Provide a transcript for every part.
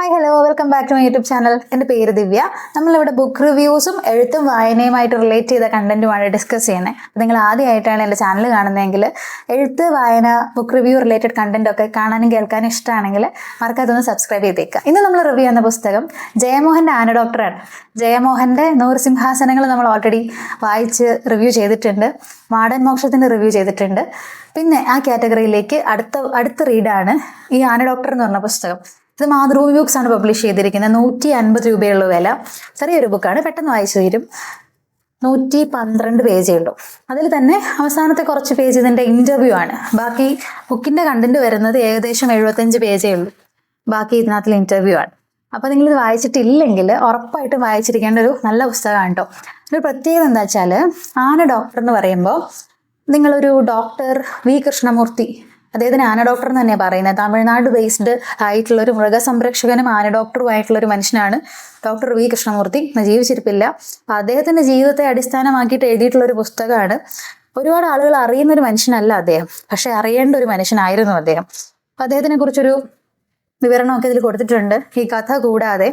Hi hello welcome back to my YouTube channel എന്റെ പേര് ദിവ്യ. നമ്മളിവിടെ ബുക്ക് റിവ്യൂസും എഴുത്തും വായനയുമായിട്ട് റിലേറ്റ് ചെയ്ത കണ്ടന്റുമാണ് ഡിസ്കസ് ചെയ്യുന്നത്. അപ്പോൾ നിങ്ങൾ ആദ്യമായിട്ടാണ് എന്റെ ചാനൽ കാണുന്നതെങ്കിൽ എഴുത്ത് വായന ബുക്ക് റിവ്യൂ റിലേറ്റഡ് കണ്ടന്റ് ഒക്കെ കാണാനും കേൾക്കാനും ഇഷ്ടമാണെങ്കിൽ മറക്കാതൊന്ന് സബ്സ്ക്രൈബ് ചെയ്തേക്കുക. ഇന്ന് നമ്മൾ റിവ്യൂ ചെയ്യുന്ന പുസ്തകം ജയമോഹന്റെ ആന ഡോക്ടറാണ് ജയമോഹന്റെ നൂറ് സിംഹാസനങ്ങൾ നമ്മൾ ഓൾറെഡി വായിച്ച് റിവ്യൂ ചെയ്തിട്ടുണ്ട്. മാടൻ മോക്ഷത്തിന്റെ റിവ്യൂ ചെയ്തിട്ടുണ്ട്. പിന്നെ ആ കാറ്റഗറിയിലേക്ക് അടുത്ത അടുത്ത റീഡാണ് ഈ ആന ഡോക്ടർ എന്ന് പറഞ്ഞ പുസ്തകം. ഇത് മാതൃഭൂമി ബുക്സ് ആണ് പബ്ലിഷ് ചെയ്തിരിക്കുന്നത്. നൂറ്റി അൻപത് രൂപയുള്ള വില. ചെറിയൊരു ബുക്കാണ് പെട്ടെന്ന് വായിച്ചു തരും. നൂറ്റി പന്ത്രണ്ട് പേജേ ഉള്ളൂ. അതിൽ തന്നെ അവസാനത്തെ കുറച്ച് പേജ് ഇതിന്റെ ഇന്റർവ്യൂ ആണ്. ബാക്കി ബുക്കിന്റെ കണ്ടന്റ് വരുന്നത് ഏകദേശം എഴുപത്തഞ്ച് പേജേ ഉള്ളൂ. ബാക്കി ഇതിനകത്തിൽ ഇന്റർവ്യൂ ആണ്. അപ്പോൾ നിങ്ങളിത് വായിച്ചിട്ടില്ലെങ്കിൽ ഉറപ്പായിട്ടും വായിച്ചിരിക്കേണ്ട ഒരു നല്ല പുസ്തകമാണ് കേട്ടോ. ഒരു പ്രത്യേകത എന്താ വെച്ചാൽ ആന ഡോക്ടർ എന്ന് പറയുമ്പോൾ നിങ്ങളൊരു ഡോക്ടർ വി കൃഷ്ണമൂർത്തി അദ്ദേഹത്തിന് ആന ഡോക്ടർ എന്ന് തന്നെയാണ് പറയുന്നത്. തമിഴ്നാട് ബേസ്ഡ് ആയിട്ടുള്ള ഒരു മൃഗസംരക്ഷകനും ആന ഡോക്ടറുമായിട്ടുള്ള ഒരു മനുഷ്യനാണ് ഡോക്ടർ വി കൃഷ്ണമൂർത്തി. ജീവിച്ചിരിപ്പില്ല. അപ്പം അദ്ദേഹത്തിന്റെ ജീവിതത്തെ അടിസ്ഥാനമാക്കിയിട്ട് എഴുതിയിട്ടുള്ള ഒരു പുസ്തകമാണ്. ഒരുപാട് ആളുകൾ അറിയുന്ന ഒരു മനുഷ്യനല്ല അദ്ദേഹം. പക്ഷെ അറിയേണ്ട ഒരു മനുഷ്യനായിരുന്നു അദ്ദേഹം. അപ്പം അദ്ദേഹത്തിനെ കുറിച്ചൊരു വിവരണമൊക്കെ ഇതിൽ കൊടുത്തിട്ടുണ്ട്. ഈ കഥ കൂടാതെ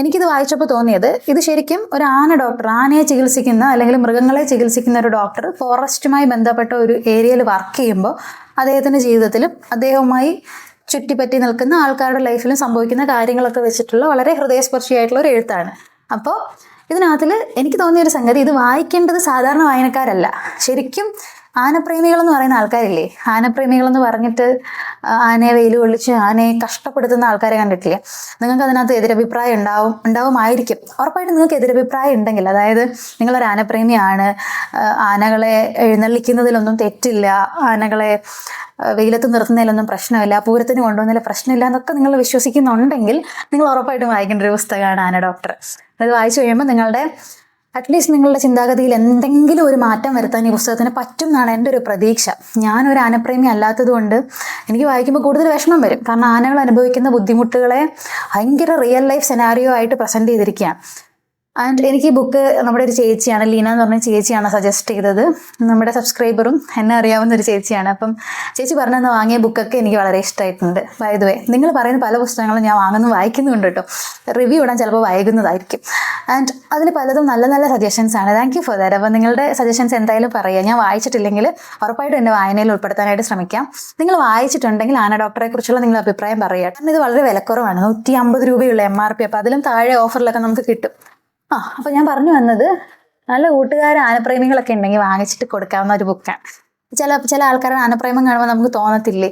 എനിക്കിത് വായിച്ചപ്പോൾ തോന്നിയത് ഇത് ശരിക്കും ഒരു ആന ഡോക്ടർ ആനയെ ചികിത്സിക്കുന്ന അല്ലെങ്കിൽ മൃഗങ്ങളെ ചികിത്സിക്കുന്ന ഒരു ഡോക്ടർ ഫോറസ്റ്റുമായി ബന്ധപ്പെട്ട ഒരു ഏരിയയിൽ വർക്ക് ചെയ്യുമ്പോൾ അദ്ദേഹത്തിന്റെ ജീവിതത്തിലും അദ്ദേഹവുമായി ചുറ്റിപ്പറ്റി നിൽക്കുന്ന ആൾക്കാരുടെ ലൈഫിലും സംഭവിക്കുന്ന കാര്യങ്ങളൊക്കെ വെച്ചിട്ടുള്ള വളരെ ഹൃദയസ്പർശിയായിട്ടുള്ള ഒരു എഴുത്താണ്. അപ്പോൾ ഇതിനകത്തിൽ എനിക്ക് തോന്നിയ ഒരു സംഗതി ഇത് വായിക്കേണ്ടത് സാധാരണ വായനക്കാരല്ല. ശരിക്കും ആനപ്രേമികൾ എന്ന് പറയുന്ന ആൾക്കാരില്ലേ? ആനപ്രേമികൾ എന്ന് പറഞ്ഞിട്ട് ആനയെ വെയിൽ കൊള്ളിച്ച് ആനയെ കഷ്ടപ്പെടുത്തുന്ന ആൾക്കാരെ കണ്ടിട്ടില്ലേ? നിങ്ങൾക്ക് അതിനകത്ത് എതിരഭിപ്രായം ഉണ്ടാവും ഉണ്ടാവുമായിരിക്കും. ഉറപ്പായിട്ടും നിങ്ങൾക്ക് എതിരഭിപ്രായം ഉണ്ടെങ്കിൽ അതായത് നിങ്ങളൊരു ആനപ്രേമിയാണ് ആനകളെ എഴുന്നള്ളിക്കുന്നതിലൊന്നും തെറ്റില്ല ആനകളെ വെയിലത്ത് നിർത്തുന്നതിലൊന്നും പ്രശ്നമില്ല പൂരത്തിന് കൊണ്ടുവന്നതിൽ പ്രശ്നമില്ല എന്നൊക്കെ നിങ്ങൾ വിശ്വസിക്കുന്നുണ്ടെങ്കിൽ നിങ്ങൾ ഉറപ്പായിട്ടും വായിക്കേണ്ട ഒരു പുസ്തകമാണ് ആന ഡോക്ടർ. അത് വായിച്ചു കഴിയുമ്പോൾ നിങ്ങളുടെ അറ്റ്ലീസ്റ്റ് നിങ്ങളുടെ ചിന്താഗതിയിൽ എന്തെങ്കിലും ഒരു മാറ്റം വരുത്താൻ ഈ പുസ്തകത്തിന് പറ്റും എന്നാണ് എന്റെ ഒരു പ്രതീക്ഷ. ഞാനൊരു ആനപ്രേമി അല്ലാത്തതുകൊണ്ട് എനിക്ക് വായിക്കുമ്പോൾ കൂടുതൽ വിഷമം വരും. കാരണം ആനകൾ അനുഭവിക്കുന്ന ബുദ്ധിമുട്ടുകളെ ഭയങ്കര റിയൽ ലൈഫ് സെനാരിയോ ആയിട്ട് പ്രസന്റ് ചെയ്തിരിക്കുകയാണ്. ആൻഡ് എനിക്ക് ഈ ബുക്ക് നമ്മുടെ ഒരു ചേച്ചിയാണ് ലീന എന്ന് പറഞ്ഞ ചേച്ചിയാണ് സജസ്റ്റ് ചെയ്തത്. നമ്മുടെ സബ്സ്ക്രൈബറും എന്നെ അറിയാവുന്ന ഒരു ചേച്ചിയാണ്. അപ്പം ചേച്ചി പറഞ്ഞെന്ന് വാങ്ങിയ ബുക്കൊക്കെ എനിക്ക് വളരെ ഇഷ്ടമായിട്ടുണ്ട്. വൈദവേ നിങ്ങൾ പറയുന്ന പല പുസ്തകങ്ങളും ഞാൻ വാങ്ങുന്നു വായിക്കുന്നുണ്ട് കേട്ടോ. റിവ്യൂ ഇടാൻ ചിലപ്പോൾ വൈകുന്നതായിരിക്കും. ആൻഡ് അതിൽ പലതും നല്ല നല്ല സജഷൻസ് ആണ്. താങ്ക് യു ഫോർ ദാറ്റ് അപ്പോൾ നിങ്ങളുടെ സജഷൻസ് എന്തായാലും പറയുക. ഞാൻ വായിച്ചിട്ടില്ലെങ്കിൽ ഉറപ്പായിട്ടും എന്റെ വായനയിൽ ഉൾപ്പെടുത്താനായിട്ട് ശ്രമിക്കാം. നിങ്ങൾ വായിച്ചിട്ടുണ്ടെങ്കിൽ ആന ഡോക്ടറെ കുറിച്ചുള്ള നിങ്ങളുടെ അഭിപ്രായം പറയുക. കാരണം ഇത് വളരെ വിലക്കുറവാണ്. നൂറ്റി അമ്പത് രൂപയുള്ള എം ആർ പി അപ്പോൾ അതിലും താഴെ ഓഫറിലൊക്കെ നമുക്ക് കിട്ടും. ആ അപ്പോൾ ഞാൻ പറഞ്ഞു വന്നത് നല്ല കൂട്ടുകാർ ആനപ്രേമികളൊക്കെ ഉണ്ടെങ്കിൽ വാങ്ങിച്ചിട്ട് കൊടുക്കാവുന്ന ഒരു ബുക്കാണ് ചില ചില ആൾക്കാരുടെ ആനപ്രേമം കാണുമ്പോൾ നമുക്ക് തോന്നത്തില്ലേ?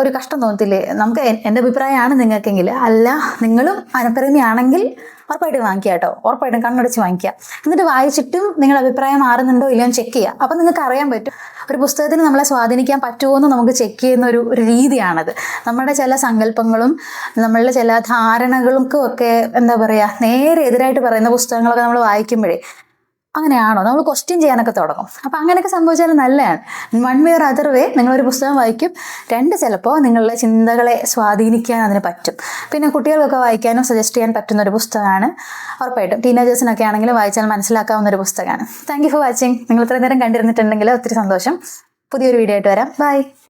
ഒരു കഷ്ടം തോന്നത്തില്ലേ? നമുക്ക് എന്റെ അഭിപ്രായമാണ് നിങ്ങൾക്കെങ്കിൽ. അല്ല നിങ്ങളും ആനപ്രേമിയാണെങ്കിൽ ഉറപ്പായിട്ടും വാങ്ങിക്കുക കേട്ടോ. ഉറപ്പായിട്ടും കണ്ണടച്ച് വാങ്ങിക്കുക. എന്നിട്ട് വായിച്ചിട്ടും നിങ്ങളുടെ അഭിപ്രായം മാറുന്നുണ്ടോ ഇല്ലയോ ചെക്ക് ചെയ്യുക. അപ്പം നിങ്ങൾക്ക് അറിയാൻ പറ്റും. ഒരു പുസ്തകത്തിന് നമ്മളെ സ്വാധീനിക്കാൻ പറ്റുമോ എന്ന് നമുക്ക് ചെക്ക് ചെയ്യുന്ന ഒരു ഒരു രീതിയാണത്. നമ്മുടെ ചില സങ്കല്പങ്ങളും നമ്മളുടെ ചില ധാരണകൾക്കും ഒക്കെ എന്താ പറയുക നേരെ എതിരായിട്ട് പറയുന്ന പുസ്തകങ്ങളൊക്കെ നമ്മൾ വായിക്കുമ്പോഴേ അങ്ങനെയാണോ? നമ്മൾ ക്വസ്റ്റ്യൻ ചെയ്യാനൊക്കെ തുടങ്ങും. അപ്പം അങ്ങനെയൊക്കെ സംഭവിച്ചാൽ നല്ലതാണ്. വൺ വേ അതർ വേ നിങ്ങളൊരു പുസ്തകം വായിക്കും. രണ്ട് ചിലപ്പോൾ നിങ്ങളുടെ ചിന്തകളെ സ്വാധീനിക്കാൻ അതിന് പറ്റും. പിന്നെ കുട്ടികൾക്കൊക്കെ വായിക്കാനും സജസ്റ്റ് ചെയ്യാൻ പറ്റുന്ന ഒരു പുസ്തകമാണ്. ഉറപ്പായിട്ടും ടീനേജേഴ്സിനൊക്കെ ആണെങ്കിലും വായിച്ചാൽ മനസ്സിലാക്കാവുന്ന ഒരു പുസ്തകമാണ്. താങ്ക് യു ഫോർ വാച്ചിങ് നിങ്ങൾ ഇത്രയും നേരം കണ്ടിരുന്നിട്ടുണ്ടെങ്കിൽ ഒത്തിരി സന്തോഷം. പുതിയൊരു വീഡിയോ ആയിട്ട് വരാം. ബൈ